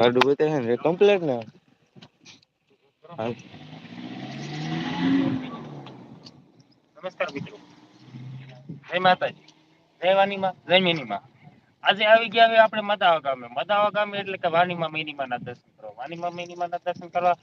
બતાવે ને કમ્પ્લેટ ને? હાલ નમસ્કાર મિત્રો. જય માતાજી. જય વાનીમાં, જય મેની આજે આવી ગયા હવે આપણે મદાવા ગામે. મદાવા ગામે એટલે કે વાનીમાં મેનીમા ના દર્શન કરવા. વાનીમાં મેનીમા ના દર્શન કરવા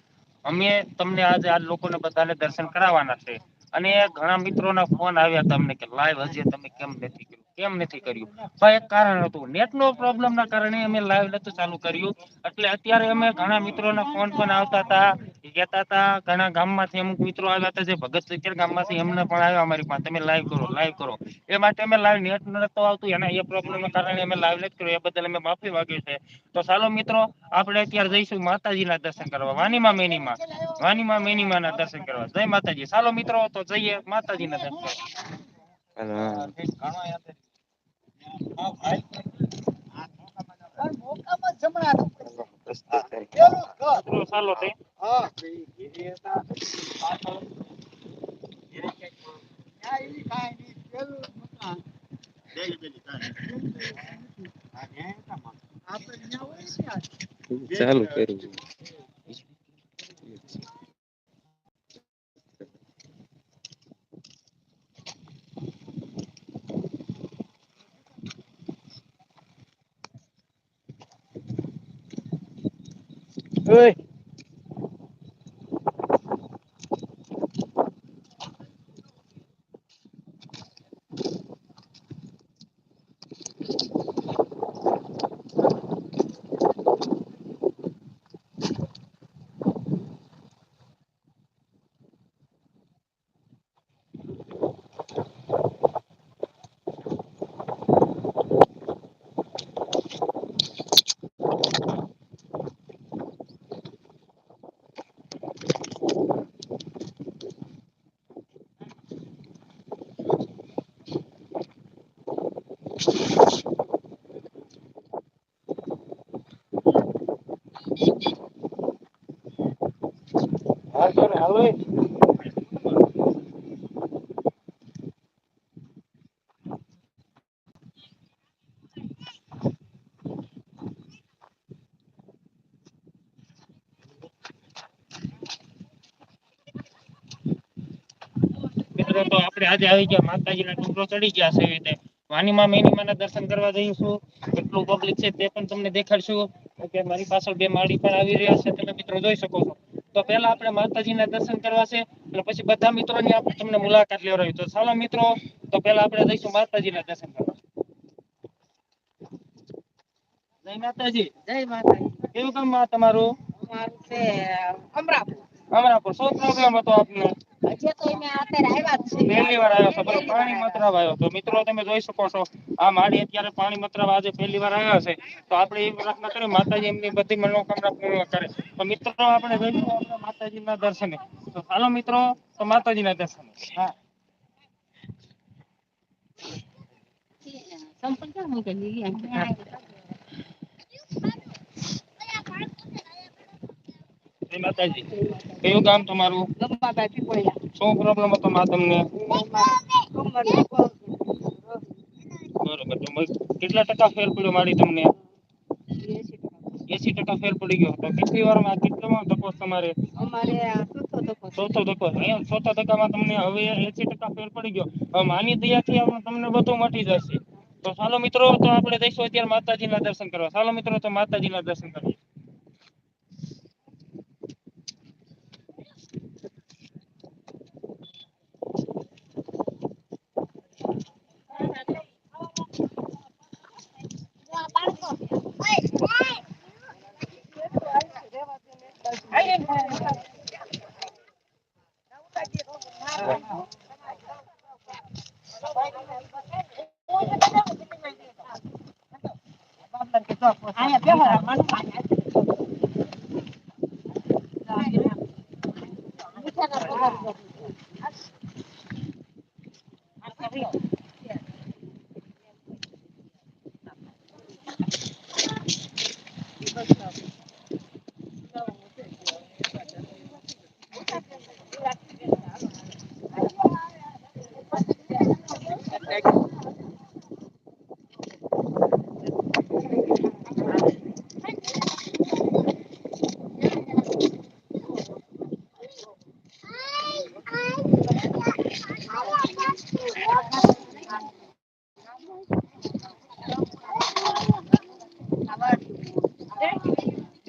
અમે તમને આજે આ લોકોને બધાને દર્શન કરાવવાના છે. અને ઘણા મિત્રો ના ફોન આવ્યા તમને કે લાઈવ હજી તમે કેમ નથી કર્યું કેમ નથી કર્યું? પણ એક કારણ હતું. નેટ નો પ્રોબ્લેમ ના કારણે અમે લાઈવ નતું ચાલુ કર્યું. એટલે અત્યારે અમે ઘણા મિત્રો ફોન પણ આવતા હતા. કેતા હતા ઘણા ગામમાંથી અમુક મિત્રો આવ્યા હતા જે ભગત સિત્તેર ગામમાંથી એમને પણ આવ્યા અમારી પાસે. તમે લાઈવ કરો લાઈવ કરો. એ માટે અમે લાઈવ નેટ નતું આવતું. એના એ પ્રોબ્લેમ કારણે અમે લાઈવ નથી કર્યું. એ બદલ અમે માફી માંગીએ છે તો ચાલો મિત્રો આપણે અત્યારે જઈશું માતાજી ના દર્શન કરવા. વાનીમાં મેનીમાં. વાનીમાં મેનીમા ના દર્શન કરવા. જય માતાજી. ચાલો મિત્રો તો જઈએ માતાજી ના દર્શન મિત્રો ચાલો તે ચાલુ કર્યું. Oi. મિત્રો, તો આપણે આજે આવી ગયા માતાજીના ટુકડો ચડી ગયા છે એવી રીતે. વાનીમાં મેનીમાના દર્શન કરવા જઈશું. કેટલું પબ્લિક છે તે પણ તમને દેખાડશું. અત્યારે મારી પાછળ બે માળી પણ આવી રહ્યા છે તમે મિત્રો જોઈ શકો છો. તો પહેલા આપણે માતાજીના દર્શન કરવા છે અને પછી બધા મિત્રોની આપણે તમને મુલાકાત લેવડાવી તો ચાલો મિત્રો તો પહેલા આપણે જઈશું માતાજીના દર્શન કરવા. જય માતાજી. જય માતાજી. કેવું કામ તમારું? અમારું છે અમરાપુર. અમરાપુર. શું પ્રોબ્લેમ હતો આપને? હજી તો અમે અત્યારે આવ્યા જ છે પહેલી વાર આવ્યો છો પાણી મતરાવ આવ્યો તો મિત્રો તમે જોઈ શકો છો આ માળી અત્યારે પાણી મતરાવ આજે પહેલી વાર આવ્યા છે. તો આપણે એ પ્રાર્થના કરી માતાજી એમની બધી મનોકામના પૂર્ણ કરે. તો મિત્રો આપણે જઈશું આપણે માતાજીના દર્શને. તો હાલો મિત્રો તો માતાજીના દર્શને. હા. સંપર્ક મૂકેલી? જય માતાજી. કયું ગામ તમારું? શું પ્રોબ્લેમ હતો માં તમને? બરોબર તો કેટલા ટકા ફેર પડ્યો મારી તમને? એસી ટકા. ફેર પડી ગયો તો કેટલી વારમાં કેટલામાં ધક્કો તમારે? ચોથો ધક્કો અહીંયા ચોથા ધક્કામાં તમને હવે એસી ટકા ફેર પડી ગયો. હવે માની દયાથી થી તમને બધું મટી જશે. તો ચાલો મિત્રો તો આપણે જઈશું અત્યારે માતાજીના દર્શન કરવા. ચાલો મિત્રો તો માતાજીના દર્શન કરીએ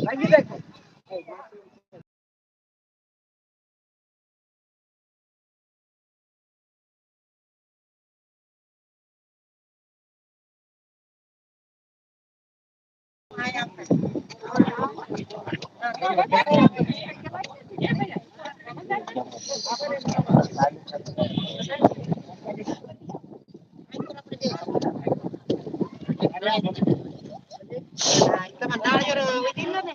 પૂછો જાવ અમારે પાસે તમે નાળિયેર વીટી લો ને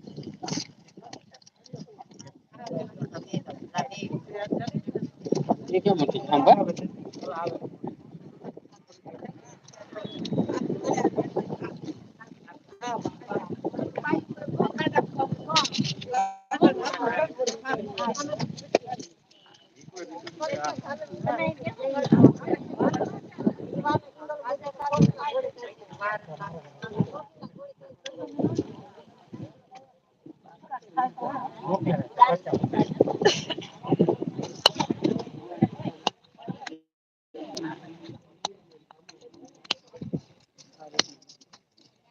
લઈ જવાનું પેલા કોણે હા એ પડ્યું છે અહીં ફરાય હવે. ખાલી આમ મૂકી જવાનું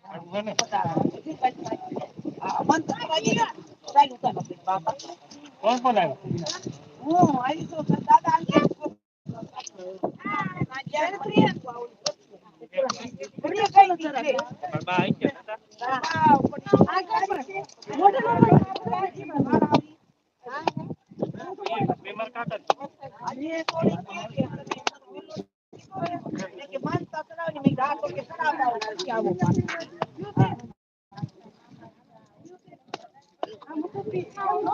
બીજી તો કોણ કોણ આવ્યું? આવી ગયા હતા? બે માર કાકા જ.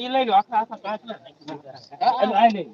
અહીં લઈ લો આખા આખા કાચ ના આ લઈ